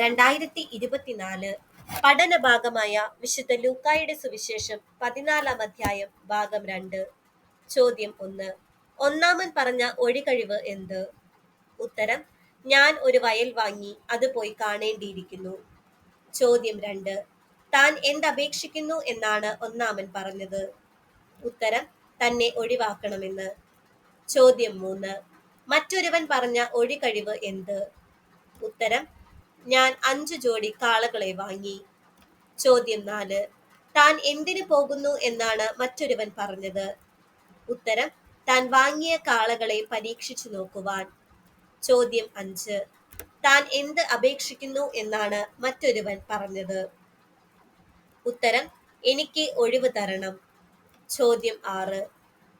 രണ്ടായിരത്തി ഇരുപത്തിനാല് പഠന ഭാഗമായ വിശുദ്ധ ലൂക്കായുടെ സുവിശേഷം പതിനാലാം അധ്യായം ഭാഗം രണ്ട്. ചോദ്യം ഒന്ന്. ഒന്നാമൻ പറഞ്ഞ ഒഴികഴിവ് എന്ത്? ഉത്തരം ഞാൻ ഒരു വയൽ വാങ്ങി അത് പോയി കാണേണ്ടിയിരിക്കുന്നു. ചോദ്യം രണ്ട്. താൻ എന്തപേക്ഷിക്കുന്നു എന്നാണ് ഒന്നാമൻ പറഞ്ഞത്. ഉത്തരം തന്നെ ഒഴിവാക്കണമെന്ന്. ചോദ്യം മൂന്ന്. മറ്റൊരുവൻ പറഞ്ഞ ഒഴികഴിവ് എന്ത്? ഉത്തരം ഞാൻ അഞ്ചു ജോഡി കാളകളെ വാങ്ങി. ചോദ്യം നാല്. താൻ എന്തിനു പോകുന്നു എന്നാണ് മറ്റൊരുവൻ പറഞ്ഞത്. ഉത്തരം താൻ വാങ്ങിയ കാളകളെ പരീക്ഷിച്ചു നോക്കുവാൻ. ചോദ്യം അഞ്ച്. താൻ എന്ത് അപേക്ഷിക്കുന്നു എന്നാണ് മറ്റൊരുവൻ പറഞ്ഞത്. ഉത്തരം എനിക്ക് ഒഴിവ് തരണം. ചോദ്യം ആറ്.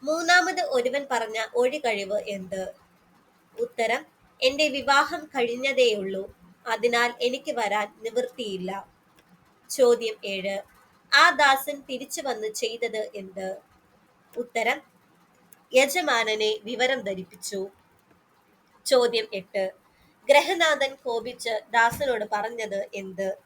മൂന്നാമത് ഒരുവൻ പറഞ്ഞ ഒഴികഴിവ് എന്ത്? ഉത്തരം എന്റെ വിവാഹം കഴിഞ്ഞതേയുള്ളൂ. അതിനാൽ എനിക്ക് വരാൻ നിവൃത്തിയില്ല. ചോദ്യം ഏഴ്. ആ ദാസൻ തിരിച്ചു വന്ന് ചെയ്തത് എന്ത്? ഉത്തരം യജമാനനെ വിവരം ധരിപ്പിച്ചു. ചോദ്യം എട്ട്. ഗ്രഹനാഥൻ കോപിച്ച് ദാസനോട് പറഞ്ഞത് എന്ത്?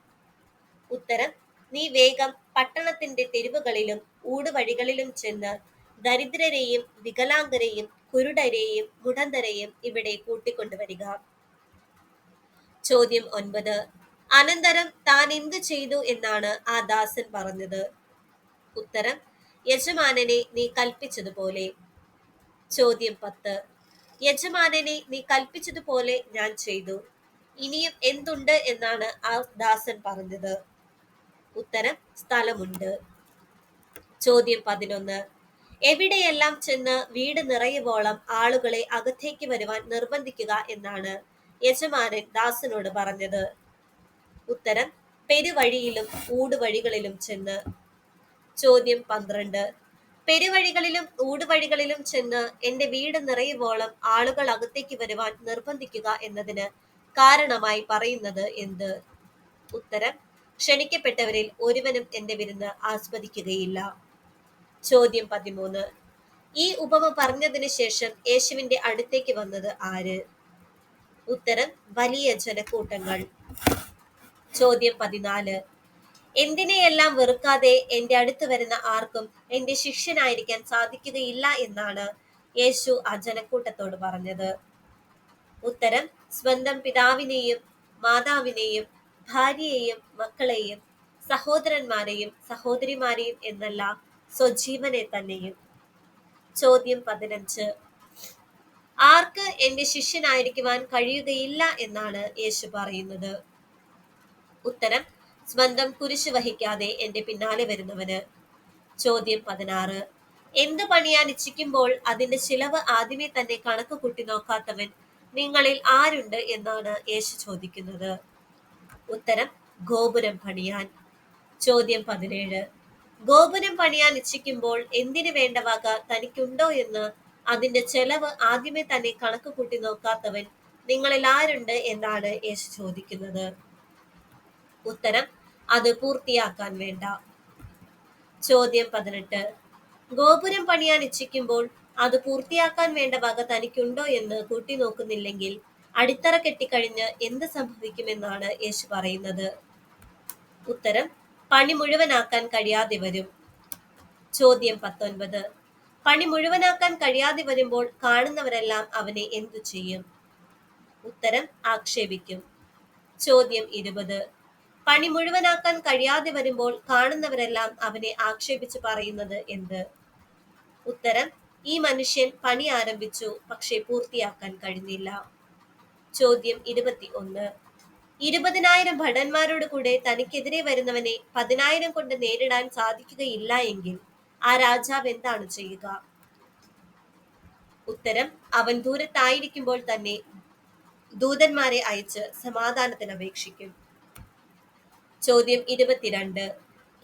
ഉത്തരം നീ വേഗം പട്ടണത്തിന്റെ തെരുവുകളിലും ഊടുവഴികളിലും ചെന്ന് ദരിദ്രരെയും വികലാംഗരെയും കുരുടരെയും മുടന്തരെയും ഇവിടെ കൂട്ടിക്കൊണ്ടുവരിക. ചോദ്യം ഒൻപത്. അനന്തരം താൻ എന്തു ചെയ്തു എന്നാണ് ആ ദാസൻ പറഞ്ഞത്. ഉത്തരം യജമാനനെ നീ കൽപ്പിച്ചതുപോലെ. ചോദ്യം പത്ത്. യജമാനനെ നീ കൽപ്പിച്ചതുപോലെ ഞാൻ ചെയ്തു. ഇനിയും എന്തുണ്ട് എന്നാണ് ആ ദാസൻ പറഞ്ഞത്. ഉത്തരം സ്ഥലമുണ്ട്. ചോദ്യം പതിനൊന്ന്. എവിടെയെല്ലാം ചെന്ന് വീട് നിറയുവോളം ആളുകളെ അകത്തേക്ക് വരുവാൻ നിർബന്ധിക്കുക എന്നാണ്. യജമാനൻ ദാസനോട് പറഞ്ഞത് ഉത്തരം പെരുവഴിയിലും ഊടുവഴികളിലും ചെന്ന് ചോദ്യം പന്ത്രണ്ട്. പെരുവഴികളിലും ഊടുവഴികളിലും ചെന്ന് എന്റെ വീട് നിറയുവോളം ആളുകൾ അകത്തേക്ക് വരുവാൻ നിർബന്ധിക്കുക എന്നതിന് കാരണമായി പറയുന്നത് എന്ത്? ഉത്തരം ക്ഷണിക്കപ്പെട്ടവരിൽ ഒരുവനും എന്റെ വിരുന്ന് ആസ്വദിക്കുകയില്ല. ചോദ്യം പതിമൂന്ന്. ഈ ഉപമ പറഞ്ഞതിന് ശേഷം യേശുവിന്റെ അടുത്തേക്ക് വന്നത് ആര്? ഉത്തരം വലിയ ജനക്കൂട്ടങ്ങൾ. ചോദ്യം പതിനാല്. എന്തിനെയെല്ലാം വെറുക്കാതെ എന്റെ അടുത്ത് വരുന്ന ആർക്കും എന്റെ ശിഷ്യനായിരിക്കാൻ സാധിക്കുകയില്ല എന്നാണ് യേശു ആ ജനക്കൂട്ടത്തോട് പറഞ്ഞത്. ഉത്തരം സ്വന്തം പിതാവിനെയും മാതാവിനെയും ഭാര്യയെയും മക്കളെയും സഹോദരന്മാരെയും സഹോദരിമാരെയും എന്നല്ല സ്വജീവനെ തന്നെയും. ചോദ്യം പതിനഞ്ച്. ആർക്ക് എന്റെ ശിഷ്യനായിരിക്കുവാൻ കഴിയുകയില്ല എന്നാണ് യേശു പറയുന്നത്. ഉത്തരം സ്വന്തം കുരിശ് വഹിക്കാതെ എന്റെ പിന്നാലെ വരുന്നവന്. ചോദ്യം പതിനാറ്. എന്ത് പണിയാൻ ഇച്ഛിക്കുമ്പോൾ അതിന്റെ ചിലവ് ആദ്യമേ തന്നെ കണക്ക് കൂട്ടി നോക്കാത്തവൻ നിങ്ങളിൽ ആരുണ്ട് എന്നാണ് യേശു ചോദിക്കുന്നത്. ഉത്തരം ഗോപുരം പണിയാൻ. ചോദ്യം പതിനേഴ്. ഗോപുരം പണിയാൻ ഇച്ഛിക്കുമ്പോൾ എന്തിനു വേണ്ട വക തനിക്കുണ്ടോ എന്ന് അതിന്റെ ചെലവ് ആദ്യമേ തന്നെ കണക്ക് കൂട്ടി നോക്കാത്തവൻ നിങ്ങളിൽ ആരുണ്ട് എന്നാണ് യേശു ചോദിക്കുന്നത്. ഉത്തരം അത് പൂർത്തിയാക്കാൻ വേണ്ട. ചോദ്യം പതിനെട്ട്. ഗോപുരം പണിയാൻ ഇച്ഛിക്കുമ്പോൾ അത് പൂർത്തിയാക്കാൻ വേണ്ട വക തനിക്കുണ്ടോ എന്ന് കൂട്ടി നോക്കുന്നില്ലെങ്കിൽ അടിത്തറ കെട്ടിക്കഴിഞ്ഞ് എന്ത് സംഭവിക്കുമെന്നാണ് യേശു പറയുന്നത്. ഉത്തരം പണി മുഴുവനാക്കാൻ കഴിയാതെ വരും. ചോദ്യം പത്തൊൻപത്. പണി മുഴുവനാക്കാൻ കഴിയാതെ വരുമ്പോൾ കാണുന്നവരെല്ലാം അവനെ എന്തു ചെയ്യും? ഉത്തരം ആക്ഷേപിക്കും. ചോദ്യം ഇരുപത്. പണി മുഴുവനാക്കാൻ കഴിയാതെ വരുമ്പോൾ കാണുന്നവരെല്ലാം അവനെ ആക്ഷേപിച്ച് പറയുന്നത് എന്ത്? ഉത്തരം ഈ മനുഷ്യൻ പണി ആരംഭിച്ചു പക്ഷെ പൂർത്തിയാക്കാൻ കഴിഞ്ഞില്ല. ചോദ്യം ഇരുപത്തി ഒന്ന് ഇരുപതിനായിരം ഭടന്മാരോട് കൂടെ തനിക്കെതിരെ വരുന്നവനെ പതിനായിരം കൊണ്ട് നേരിടാൻ സാധിക്കുകയില്ല എങ്കിൽ ആ രാജാവ് എന്താണ് ചെയ്യുക? ഉത്തരം അവൻ ദൂരത്തായിരിക്കുമ്പോൾ തന്നെ ദൂതന്മാരെ അയച്ച് സമാധാനത്തിന് അപേക്ഷിക്കും. ചോദ്യം ഇരുപത്തിരണ്ട്.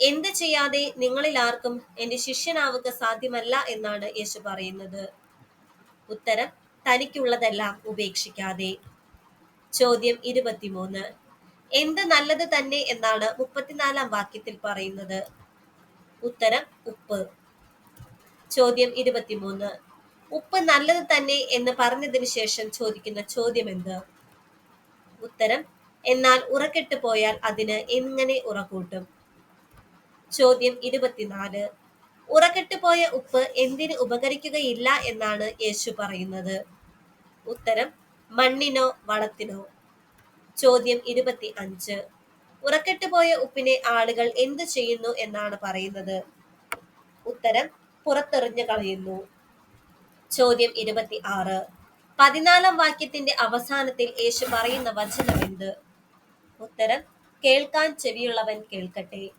എന്ത് ചെയ്യാതെ നിങ്ങളിൽ ആർക്കും എന്റെ ശിഷ്യനാവുക സാധ്യമല്ല എന്നാണ് യേശു പറയുന്നത്? ഉത്തരം തനിക്കുള്ളതെല്ലാം ഉപേക്ഷിക്കാതെ. ചോദ്യം ഇരുപത്തിമൂന്ന്. എന്ത് നല്ലത് തന്നെ എന്നാണ് മുപ്പത്തിനാലാം വാക്യത്തിൽ പറയുന്നത്. ഉത്തരം ഉപ്പ്. ചോദ്യം ഇരുപത്തിമൂന്ന്. ഉപ്പ് നല്ലത് തന്നെ എന്ന് പറഞ്ഞതിന് ശേഷം ചോദിക്കുന്ന ചോദ്യം എന്ത്? ഉത്തരം എന്നാൽ ഉറക്കെട്ട് പോയാൽ അതിന് എങ്ങനെ ഉറക്കൂട്ടും? ചോദ്യം ഇരുപത്തിനാല്. ഉറക്കെട്ട് പോയ ഉപ്പ് എന്തിന് ഉപകരിക്കുകയില്ല എന്നാണ് യേശു പറയുന്നത്. ഉത്തരം മണ്ണിനോ വളത്തിനോ. ചോദ്യം ഇരുപത്തി അഞ്ച് ഉറക്കെട്ട് പോയ ഉപ്പിനെ ആളുകൾ എന്തു ചെയ്യുന്നു എന്നാണ് പറയുന്നത്? ഉത്തരം പുറത്തെറിഞ്ഞു കളയുന്നു. ചോദ്യം ഇരുപത്തി ആറ് പതിനാലാം വാക്യത്തിന്റെ അവസാനത്തിൽ യേശു പറയുന്ന വചനം എന്ത്? ഉത്തരം കേൾക്കാൻ ചെവിയുള്ളവൻ കേൾക്കട്ടെ.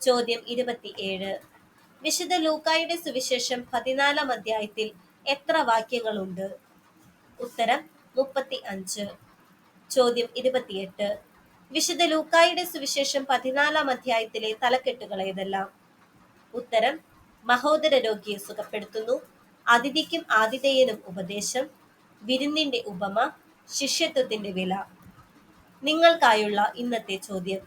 ചോദ്യം ഇരുപത്തിയേഴ്. വിശുദ്ധ ലൂക്കായുടെ സുവിശേഷം പതിനാലാം അധ്യായത്തിൽ എത്ര വാക്യങ്ങളുണ്ട്? ഉത്തരം മുപ്പത്തി അഞ്ച് ചോദ്യം ഇരുപത്തിയെട്ട്. വിശുദ്ധ ലൂക്കായുടെ സുവിശേഷം പതിനാലാം അധ്യായത്തിലെ തലക്കെട്ടുകൾ ഏതെല്ലാം? ഉത്തരം മഹോദര രോഗിയെ സുഖപ്പെടുത്തുന്നു. അതിഥിക്കും ആതിഥേയനും ഉപദേശം. വിരുന്നിന്റെ ഉപമ ശിഷ്യത്വത്തിന്റെ വില. നിങ്ങൾക്കായുള്ള ഇന്നത്തെ ചോദ്യം.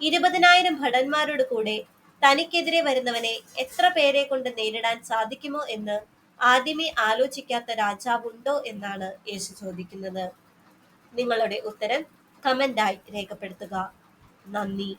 ഇരുപതിനായിരം ഭടന്മാരോട് കൂടെ തനിക്കെതിരെ വരുന്നവനെ എത്ര പേരെ കൊണ്ട് നേരിടാൻ സാധിക്കുമോ എന്ന് ആദ്യമേ ആലോചിക്കാത്ത രാജാവുണ്ടോ എന്നാണ് യേശു ചോദിക്കുന്നത്. നിങ്ങളുടെ ഉത്തരം കമന്റായി രേഖപ്പെടുത്തുക. നന്ദി.